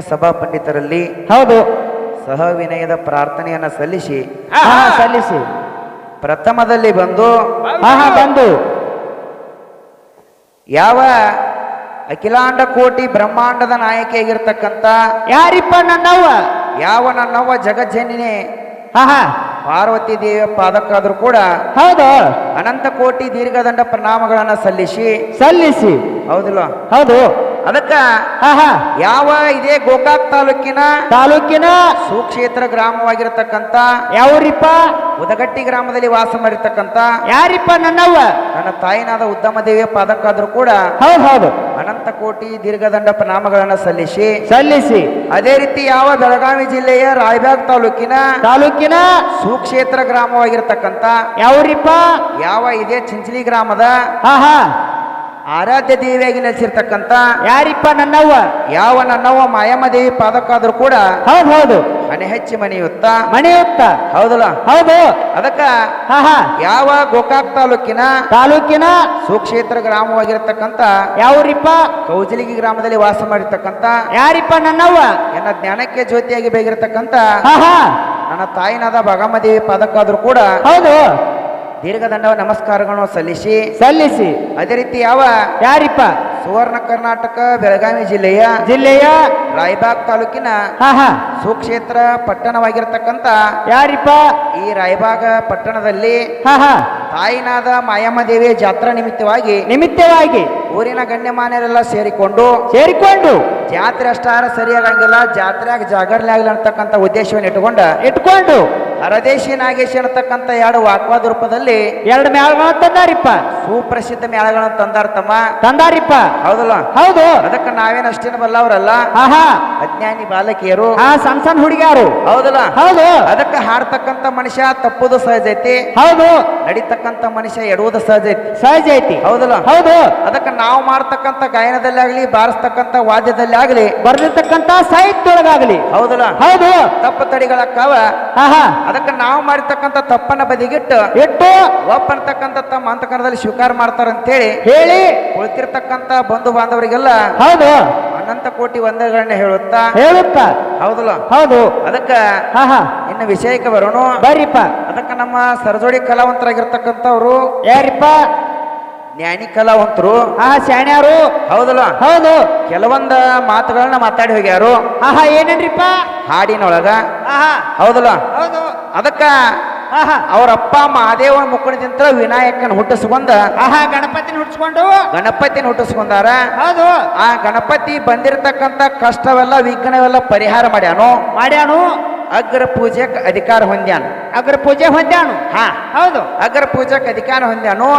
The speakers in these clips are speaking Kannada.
ಸಭಾ ಪಂಡಿತರಲ್ಲಿ ಹೌದು. ಸಹ ವಿನಯದ ಪ್ರಾರ್ಥನೆಯನ್ನ ಸಲ್ಲಿಸಿ. ಹಾ ಸಲ್ಲಿಸಿ. ಪ್ರಥಮದಲ್ಲಿ ಬಂದು ಹಾ ಹಾ ಬಂದು. ಯಾವ ಅಖಿಲಾಂಡ ಕೋಟಿ ಬ್ರಹ್ಮಾಂಡದ ನಾಯಕಿಯಾಗಿರ್ತಕ್ಕಂಥ ಯಾರಿಪ್ಪ ನನ್ನವ್ವ ಯಾವ ನನ್ನವ್ವ ಜಗಜ್ಜನಿನಿ ಹಾ ಹಾ. ಪಾರ್ವತಿ ದೇವಿಯ ಪಾದಕ್ಕಾದ್ರೂ ಕೂಡ ಹೌದು. ಅನಂತ ಕೋಟಿ ದೀರ್ಘದಂಡ ಪ್ರಣಾಮಗಳನ್ನ ಸಲ್ಲಿಸಿ. ಸಲ್ಲಿಸಿ. ಹೌದಿಲ್ಲ ಹೌದು. ಅದಕ್ಕ ಯಾವ ಇದೇ ಗೋಕಾಕ್ ತಾಲೂಕಿನ ತಾಲೂಕಿನ ಸುಕ್ಷೇತ್ರ ಗ್ರಾಮವಾಗಿರತಕ್ಕಂತ ಯಾವ್ರಿಪ್ಪ? ಉದಗಟ್ಟಿ ಗ್ರಾಮದಲ್ಲಿ ವಾಸ ಮಾಡಿರ್ತಕ್ಕಂತ ಯಾರಿಪ್ಪ ನನ್ನವ್ವ? ನನ್ನ ತಾಯಿನಾದ ಉದ್ದಮ ದೇವಿಯ ಪಾದಕ್ಕಾದ್ರೂ ಕೂಡ ಹೌದು ಹೌದು. ಅನಂತ ಕೋಟಿ ದೀರ್ಘದಂಡ ನಾಮಗಳನ್ನ ಸಲ್ಲಿಸಿ ಸಲ್ಲಿಸಿ. ಅದೇ ರೀತಿ ಯಾವ ಬೆಳಗಾವಿ ಜಿಲ್ಲೆಯ ರಾಯಬಾಗ್ ತಾಲೂಕಿನ ತಾಲೂಕಿನ ಸುಕ್ಷೇತ್ರ ಗ್ರಾಮವಾಗಿರ್ತಕ್ಕಂತ ಯಾವ್ರಿಪ್ಪ? ಯಾವ ಇದೇ ಚಿಂಚಲಿ ಗ್ರಾಮದ ಹಾ ಹಾ. ಆರಾಧ್ಯ ದೇವಿಯಾಗಿ ನೆಲೆಸಿರ್ತಕ್ಕಂತ ಯಾರಿಪ್ಪ ನನ್ನವ್ವ? ಯಾವ ನನ್ನವ್ವ ಮಾಯಮ್ಮ ದೇವಿ ಪಾದಕ್ಕಾದ್ರೂ ಕೂಡ ಹೌದು ಹೌದು. ಮನೆ ಹೆಚ್ಚಿ ಮನೆಯುತ್ತ ಮನೆಯುತ್ತ ಹೌದಲ್ಲ? ಹೌದು. ಅದಕ್ಕ ಯಾವ ಗೋಕಾಕ್ ತಾಲೂಕಿನ ತಾಲೂಕಿನ ಸುಕ್ಷೇತ್ರ ಗ್ರಾಮವಾಗಿರತಕ್ಕಂತ ಯಾವ್ರಿಪ್ಪ? ಕೌಜಲಿಗಿ ಗ್ರಾಮದಲ್ಲಿ ವಾಸ ಮಾಡಿರ್ತಕ್ಕಂತ ಯಾರಿಪ್ಪ ನನ್ನವ್ವ? ನನ್ನ ಜ್ಞಾನಕ್ಕೆ ಜ್ಯೋತಿಯಾಗಿ ಬೇಗಿರ್ತಕ್ಕಂತ ನನ್ನ ತಾಯಿನಾದ ಭಾಗಮ್ಮ ದೇವಿ ಪಾದಕ್ಕಾದ್ರೂ ಕೂಡ ಹೌದು. ದೀರ್ಘದಂಡ ನಮಸ್ಕಾರಗಳನ್ನು ಸಲ್ಲಿಸಿ. ಸಲ್ಲಿಸಿ. ಅದೇ ರೀತಿ ಯಾವ? ಯಾರಿಪ್ಪ? ಸುವರ್ಣ ಕರ್ನಾಟಕ ಬೆಳಗಾವಿ ಜಿಲ್ಲೆಯ ಜಿಲ್ಲೆಯ? ರಾಯಬಾಗ್ ತಾಲೂಕಿನ ಹಾ ಹಾ. ಸುಕ್ಷೇತ್ರ ಪಟ್ಟಣವಾಗಿರತಕ್ಕಂತ ಯಾರಿಪ್ಪ? ಈ ರಾಯಬಾಗ ಪಟ್ಟಣದಲ್ಲಿ ಹಾ ಹಾ. ತಾಯಿನಾದ ಮಾಯಮ್ಮ ದೇವಿಯ ಜಾತ್ರಾ ನಿಮಿತ್ತವಾಗಿ ನಿಮಿತ್ತವಾಗಿ ಊರಿನ ಗಣ್ಯಮಾನ್ಯರೆಲ್ಲ ಸೇರಿಕೊಂಡು ಸೇರಿಕೊಂಡು ಜಾತ್ರೆ ಅಷ್ಟಾರ ಸರಿಯಾಗಂಗಿಲ್ಲ ಜಾತ್ರೆಯಾಗ ಜಾಗರಣೆ ಆಗಲಿ ಅಂತಕ್ಕಂಥ ಉದ್ದೇಶವನ್ನು ಇಟ್ಟುಕೊಂಡ ಇಟ್ಕೊಂಡು ಹರದೇಶಿ ನಾಗೇಶ್ ಅನ್ನತಕ್ಕಂಥ ಎರಡು ವಾಕ್ವಾದ ರೂಪದಲ್ಲಿ ಎರಡು ತಂದಾರಿಪ್ಪ ಸುಪ್ರಸಿದ್ಧ ಮೇಳಗಳನ್ನ ತಂದಾರ ತಮ್ಮ. ತಂದಾರಿಪ್ಪ. ಹೌದಲ್ಲ? ಹೌದು. ಅದಕ್ಕೆ ನಾವೇನು ಅಷ್ಟೇನು ಬಲ್ಲವರಲ್ಲ ಹಾ ಹಾ ಅಜ್ಞಾನಿ ಬಾಲಕಿಯರು. ಆ ಸಣ್ಣ ಸಣ್ಣ ಹುಡುಗಿಯಾರು. ಹೌದಲ್ಲ? ಹೌದು. ಅದಕ್ಕೆ ಹಾಡ್ತಕ್ಕಂತ ಮನುಷ್ಯ ತಪ್ಪುದು ಸಹಜ ಐತಿ. ಹೌದು. ನಡಿತಕ್ಕಂತ ಮನುಷ್ಯ ಎಡುವುದು ಸಹಜ ಐತಿ. ಸಹಜ ಐತಿ. ಹೌದಲ್ಲ? ಹೌದು. ಅದಕ್ಕೆ ನಾವು ಮಾಡ್ತಕ್ಕಂತ ಗಾಯನದಲ್ಲಿ ಆಗ್ಲಿ ಬಾರಿಸ್ತಕ್ಕಂತ ವಾದ್ಯದಲ್ಲಿ ಆಗ್ಲಿ ಬರ್ದಿರ್ತಕ್ಕಂತ ಸಾಹಿತ್ಯದೊಳಗಾಗ್ಲಿ. ಹೌದಲ್ಲ? ಹೌದು. ತಪ್ಪು ತಡಿಗಳಕ್ಕಾವ. ಅದಕ್ಕೆ ನಾವು ಮಾಡಿರ್ತಕ್ಕಂತ ತಪ್ಪನ್ನ ಬದಿಗಿಟ್ಟು ಇಟ್ಟು ಒಪ್ಪರ್ತಕ್ಕಂತ ತಮ್ಮ ಅಂತಕರದಲ್ಲಿ ಸ್ವೀಕಾರ ಮಾಡ್ತಾರ ಅಂತೇಳಿ ಹೇಳಿ. ಕುಳಿತಿರ್ತಕ್ಕಂತ ಬಂಧು ಬಾಂಧವರಿಗೆಲ್ಲ ಹೌದು. ಅನಂತ ಕೋಟಿ ವಂದನೆಗಳನ್ನ ಹೇಳುತ್ತಾ? ಹೇಳುತ್ತ? ಹೌದಲ್ಲ? ಹೌದು. ಅದಕ್ಕ ಇನ್ನು ವಿಷಯಕ್ಕೆ ಬರೋಣ. ಬರ್ರಿಪ್ಪ. ಅದಕ್ಕ ನಮ್ಮ ಸರಜೋಡಿ ಕಲಾವಂತರಾಗಿರ್ತಕ್ಕಂಥವ್ರು. ಯಾರಿಪ್ಪ? ಜ್ಞಾನಿ ಕಲಾವಂತರು. ಆ ಶಾಣ್ಯಾರು. ಹೌದಲ್ಲ? ಹೌದು. ಕೆಲವೊಂದ ಮಾತುಗಳನ್ನ ಮಾತಾಡಿ ಹೋಗ್ಯಾರು. ಆಹಾ ಏನೇನ್ರಿಪ್ಪ? ಹಾಡಿನೊಳಗ. ಹಾ ಹಾ. ಹೌದಲ್ಲ? ಹೌದು. ಅದಕ್ಕ ಹಾ ಅಪ್ಪ ಮಹಾದೇವನ ಮುಕ್ಕಣದಿಂದ ವಿನಾಯಕನ ಹುಟ್ಟಿಸ್ಕೊಂಡ ಆಹಾ ಗಣಪತಿನ ಹುಟ್ಟಿಸ್ಕೊಂಡು. ಗಣಪತಿನ ಹುಟ್ಟಿಸ್ಕೊಂಡಾರ? ಹೌದು. ಆ ಗಣಪತಿ ಬಂದಿರತಕ್ಕಂತ ಕಷ್ಟವೆಲ್ಲ ವಿಘ್ನವೆಲ್ಲ ಪರಿಹಾರ ಮಾಡ್ಯಾನು? ಮಾಡ್ಯಾನು. ಅಗ್ರ ಪೂಜೆಕ್ ಅಧಿಕಾರ ಹೊಂದ್ಯಾನು. ಅಗ್ರ ಪೂಜೆ ಹೊಂದ್ಯಾನು. ಹಾ. ಹೌದು. ಅಗ್ರ ಪೂಜೆಕ್ ಅಧಿಕಾರ ಹೊಂದ್ಯಾನು?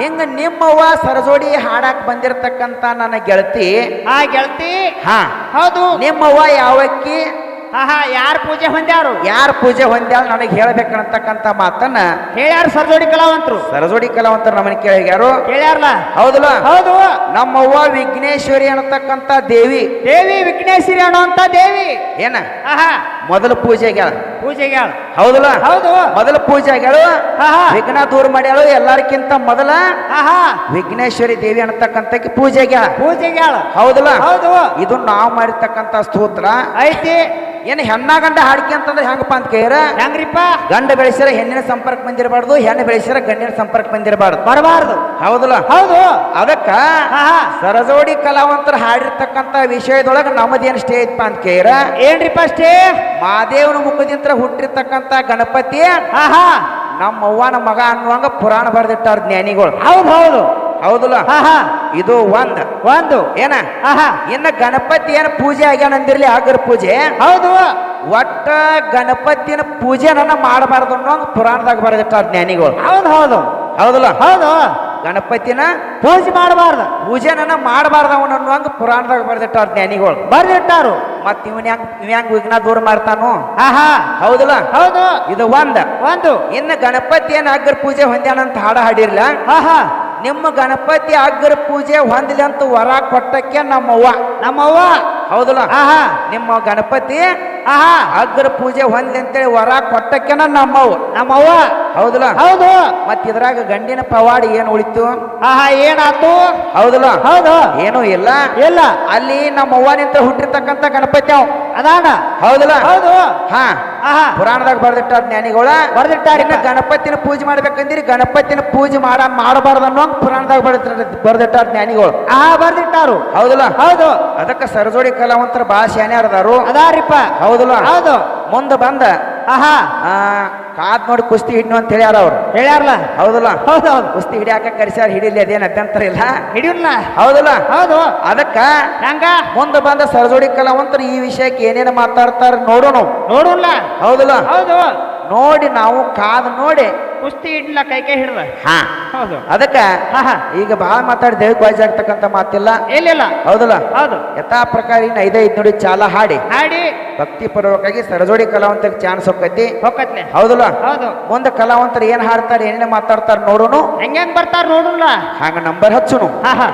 ಹಿಂಗ ನಿಮ್ಮವ್ವ ಸರಜೋಡಿ ಹಾಡಾಕ್ ಬಂದಿರತಕ್ಕಂತ ನನ್ನ ಗೆಳತಿ. ಆ ಗೆಳತಿ. ಹಾ. ಹೌದು. ನಿಮ್ಮವ್ವ ಯಾವಕ್ಕಿ? ಹಾ ಹಾ ಯಾರ ಪೂಜೆ ಹೊಂದ್ಯಾರು? ಯಾರು ಪೂಜೆ ಹೊಂದ್ಯಾಳ ನನಗೆ ಹೇಳ್ಬೇಕನ್ನತಕ್ಕಂತ ಮಾತನ್ನ ಹೇಳ್ಯಾರ ಸರಜೋಡಿ ಕಲಾವಂತರು. ಸರಜೋಡಿ ಕಲಾವಂತರು ನಮ್ಮನ್ನ ಕೇಳ್ಯಾರು ಹೇಳ್ಯಾರಲ್ಲ ಹೌದಲ್ಲ? ಹೌದು. ನಮ್ಮವ್ವ ವಿಘ್ನೇಶ್ವರಿ ಅನ್ನತಕ್ಕಂತ ದೇವಿ. ದೇವಿ ವಿಘ್ನೇಶ್ವರಿ ಅನ್ನೋಂತ ದೇವಿ. ಏನ? ಹಾ ಪೂಜೆ ಆಗ್ಯಾಳ ಪೂಜೆ ಆಗ್ಯಾಳ ಹೌದಲ್ಲ? ಹೌದು. ಮೊದಲ ಪೂಜೆ ಆಗ್ಯಾಳು ವಿಘ್ನ ದೂರ ಮಾಡ್ಯಾಳು ಎಲ್ಲರಿಗಿಂತ ಮೊದಲ. ಹಾ ಹಾ ವಿಘ್ನೇಶ್ವರಿ ದೇವಿ ಅನ್ನತಕ್ಕಂತ ಪೂಜೆ ಆಗ್ಯಾಳು ಹೌದಲ್ಲ? ಹೌದು. ಇದು ನಾವು ಮಾಡಿರ್ತಕ್ಕಂತ ಸ್ತೋತ್ರ. ಐತಿ. ಏನು ಹೆಣ್ಣ ಗಂಡ ಹಾಡಿಕೆ ಅಂತಂದ್ರೆ ಹೆಂಗಪ್ಪ ಅಂತ ಕೇರ ಹೆಂಗ್ರಿಪ್ಪ? ಗಂಡ ಬೆಳೆಸಿರ ಹೆಣ್ಣಿನ ಸಂಪರ್ಕ ಬಂದಿರಬಾರ್ದು ಹೆಣ್ಣು ಬೆಳೆಸಿರ ಗಂಡಿನ ಸಂಪರ್ಕ ಬಂದಿರಬಾರ್ದು. ಬರಬಾರ್ದು. ಹೌದಲ್ಲ? ಹೌದು. ಅದಕ್ಕ ಸರಜೋಡಿ ಕಲಾವಂತರು ಹಾಡಿರ್ತಕ್ಕಂತ ವಿಷಯದೊಳಗೆ ನಮ್ಮದೇನು ಸ್ಟೇ ಐತಪ್ಪ ಅಂತ ಕೇರ ಏನ್ರಿಪ್ಪ ಸ್ಟೇ ಮಾದೇವನ ಮುಖದಿಂದ ಹುಟ್ಟಿರ್ತಕ್ಕಂತ ಗಣಪತಿ ನಮ್ಮ ಅವ್ವನ ಮಗ ಅನ್ನುವಂಗ ಪುರಾಣ ಬರೆದಿಟ್ಟಾರ ಜ್ಞಾನಿಗಳು. ಹೌದು ಹೌದು. ಹೌದಲ್ಲ? ಇದು ಒಂದ್. ಒಂದು. ಏನ? ಇನ್ನ ಗಣಪತಿ ಏನ ಪೂಜೆ ಆಗ್ಯಾನ ಅಂದಿರ್ಲಿ ಆಗರ ಪೂಜೆ? ಹೌದು. ಒಟ್ಟ ಗಣಪತಿನ ಪೂಜೆನ ಮಾಡಬಾರ್ದು ಅನ್ನೋ ಪುರಾಣದಾಗ ಬರೆದಿಟ್ಟಾರ ಜ್ಞಾನಿಗಳು. ಹೌದು ಹೌದು. ಹೌದಲ್ಲ? ಹೌದು. ಗಣಪತಿನ ಪೂಜೆ ಮಾಡಬಾರ್ದು. ಪೂಜೆನ ಮಾಡಬಾರ್ದ ಅವನನ್ನು ಹಂಗ ಪುರಾಣದಾಗ ಬರೆದಿಟ್ಟಾರ ಜ್ಞಾನಿಗಳು. ಬರ್ದಿಟ್ಟಾರು. ಮತ್ ಇವನ್ ಹೆಂಗ್ ಇವ್ ಹೆಂಗ್ ವಿಘ್ನ ದೂರ ಮಾಡ್ತಾನು? ಆಹಾ ಹಾ. ಹೌದಲ್ಲ? ಹೌದು. ಇದು ಒಂದ. ಒಂದು. ಇನ್ನು ಗಣಪತಿ ಏನ್ ಅಗ್ರ ಪೂಜೆ ಹೊಂದ್ಯಾನಂತ ಹಾಡ ಹಾಡಿರ್ಲ? ಆಹಾ ಹಾ. ನಿಮ್ಮ ಗಣಪತಿ ಅಗ್ರ ಪೂಜೆ ಹೊಂದಲಿ ಅಂತ ವರ ಕೊಟ್ಟಕ್ಕೆ ನಮ್ಮವ್ವ. ನಮ್ಮವ್ವ? ಹೌದಲ್ಲ? ಹಾ ಹಾ ನಿಮ್ಮ ಗಣಪತಿ ಹಾ ಹಾ ಅಗ್ರ ಪೂಜೆ ಹೊಂದ್ಲಿ ಅಂತೇಳಿ ವರ ಕೊಟ್ಟಕ್ಕೆನ ನಮ್ಮವ್ ನಮ್ಮವ್ವ? ಹೌದಲ್ಲ? ಹೌದು. ಮತ್ ಇದ್ರಾಗ ಗಂಡಿನ ಪವಾಡಿ ಏನ್ ಉಳಿತು? ಆಹಾ ಏನಾತು? ಹೌದಲ್ಲ? ಹೌದು. ಏನು ಇಲ್ಲ? ಇಲ್ಲ. ಅಲ್ಲಿ ನಮ್ಮವ್ವ ನಿಂತ ಹುಟ್ಟಿರ್ತಕ್ಕಂತ ಗಣಪತಿ ಅವ್. ಅದಾನ? ಹೌದಲ್ಲ? ಹೌದು. ಹಾ. ಆಹಾ. ಪುರಾಣದಾಗ ಬರ್ದಿಟ್ಟ ಜ್ಞಾನಿಗಳ. ಬರ್ದಿಟ್ಟಾರ ಇನ್ನ ಗಣಪತಿನ ಪೂಜೆ ಮಾಡ್ಬೇಕಂದಿರಿ ಗಣಪತಿನ ಪೂಜೆ ಮಾಡ ಮಾಡಬಾರ್ದು ಅನ್ನೋ ಪುರಾಣದಾಗ ಬರ್ದಿಟ್ಟ ಬರ್ದಿಟ್ಟ ಜ್ಞಾನಿಗಳು. ಆಹಾ ಬರ್ದಿಟ್ಟಾರು. ಹೌದಲ್ಲ? ಹೌದು. ಅದಕ್ಕ ಸರಜೋಡಿ ಕಲಾವಂತರ ಭಾಷೆ ಅದಾರು ಅದಾರಿಪ್ಪ. ಹೌದಲ್ಲ? ಹೌದು. ಮುಂದೆ ಬಂದ. ಆಹಾ. ಆ ಕಾದ್ ನೋಡಿ ಕುಸ್ತಿ ಹಿಡ್ನು ಅಂತ ಹೇಳ್ಯಾರ ಅವ್ರು. ಹೇಳ್ಯಾರಲ್ಲ? ಹೌದಲ್ಲ? ಹೌದು ಹೌದು. ಕುಸ್ತಿ ಹಿಡಿಯಾಕ ಕರೆಸ್ಯಾರ ಹಿಡಿಲಿ ಅದೇನ ಅಭ್ಯಂತರ ಇಲ್ಲ. ಹಿಡಿಯಲ್ಲ. ಹೌದಲ್ಲ? ಹೌದು. ಅದಕ್ಕ ಹೆಂಗ? ಮುಂದೆ ಬಂದ ಸರಜೋಡಿ ಕಲಾವಂತರು ಈ ವಿಷಯಕ್ಕೆ ಏನೇನು ಮಾತಾಡ್ತಾರ ನೋಡೋಣ ನೋಡೋಣ ಹೌದಲ್ಲ? ಹೌದು. ನೋಡಿ ನಾವು ಕಾದು ನೋಡಿ ಕುಸ್ತಿ ಇಡ್ಲ ಕೈ ಕೈ ಹಿಡ್ದ? ಹಾ. ಹೌದು. ಅದಕ್ಕ ಈಗ ಬಹಳ ಮಾತಾಡಿ ದೇವ್ ಬಾಯ್ಸ್ ಆಗ್ತಕ್ಕಂತ ಮಾತಿಲ್ಲ? ಎಲ್ಲಿಲ್ಲ ಹೌದಲ್ಲ? ಹೌದು. ಯಥಾ ಪ್ರಕಾರ ಇನ್ನು ಐದೇ ಐದು ನೋಡಿ ಚಾಲ ಹಾಡಿ. ಹಾಡಿ. ಭಕ್ತಿ ಪರವಾಗಿ ಸರಜೋಡಿ ಕಲಾವಂತರಿಗೆ ಚಾನ್ಸ್ ಹೋಗತಿ ಹೋಗತ್ಲೆ ಹೌದಲ್ಲ? ಹೌದು. ಮುಂದೆ ಕಲಾವಂತರು ಏನ್ ಹಾಡ್ತಾರೆ ಏನೇನು ಮಾತಾಡ್ತಾರ ನೋಡೋನು? ಹೆಂಗ್ ಬರ್ತಾರ ನೋಡೋಣ ಹಂಗ ನಂಬರ್ ಹಚ್ಚುನು. ಆಹಾ